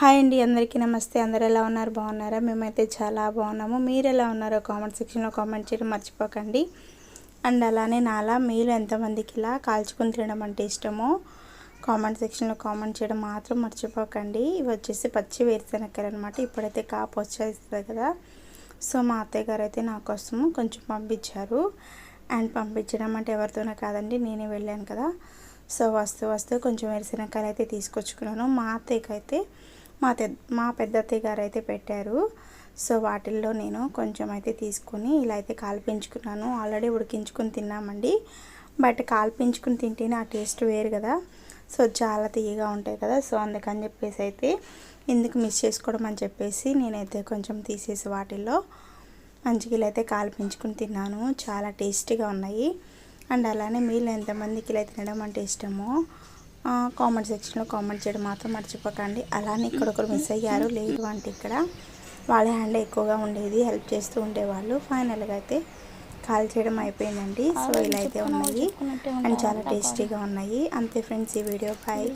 Hi అండి అందరికీ నమస్తే. అందరు ఎలా ఉన్నారు? బాగున్నారా? మేమైతే చాలా బాగున్నాము. మీరు ఎలా ఉన్నారో కామెంట్ సెక్షన్లో కామెంట్ చేయడం మర్చిపోకండి. అండ్ అలానే నాలా మీరు ఎంతమందికి ఇలా కాల్చుకొని తినడం అంటే ఇష్టమో కామెంట్ సెక్షన్లో కామెంట్ చేయడం మాత్రం మర్చిపోకండి. ఇవి వచ్చేసి పచ్చి వేరుశనక్కలు అనమాట ఇప్పుడైతే కాపు వచ్చేస్తుంది కదా. సో మా అత్తయ్య గారు అయితే నా కోసం కొంచెం పంపించారు. అండ్ పంపించడం అంటే ఎవరితోనే కాదండి నేనే వెళ్ళాను కదా. సో వస్తూ వస్తూ కొంచెం వేరుశనక్కాయలు అయితే తీసుకొచ్చుకున్నాను. మా అత్తయ్యకి అయితే మా తె మా పెద్దత్తయ్య గారు అయితే పెట్టారు. సో వాటిల్లో నేను కొంచెం అయితే తీసుకొని ఇలా అయితే కాల్పించుకున్నాను. ఆల్రెడీ ఉడికించుకొని తిన్నామండి. బట్ కాల్పించుకుని తింటేనే ఆ టేస్ట్ వేరు కదా. సో చాలా తీయగా ఉంటాయి కదా. సో అందుకని చెప్పేసి అయితే ఎందుకు మిస్ చేసుకోవడం అని చెప్పేసి నేనైతే కొంచెం తీసేసి వాటిల్లో మంచిగా ఇలా అయితే కాల్పించుకుని తిన్నాను. చాలా టేస్టీగా ఉన్నాయి. అండ్ అలానే మీరు ఎంతమందికి ఇలా తినడం అంటే ఇష్టమో కామెంట్ సెక్షన్లో కామెంట్ చేయడం మాత్రం మర్చిపోకండి. అలానే ఇక్కడ ఒకరు మిస్ అయ్యారు లేదు అంటే ఇక్కడ వాళ్ళ హ్యాండ్ ఎక్కువగా ఉండేది హెల్ప్ చేస్తూ ఉండేవాళ్ళు. ఫైనల్గా అయితే కాల్ చేయడం అయిపోయిందండి. సో ఇలా అయితే ఉన్నాయి. అండ్ చాలా టేస్టీగా ఉన్నాయి. అంతే ఫ్రెండ్స్ ఈ వీడియో బాయ్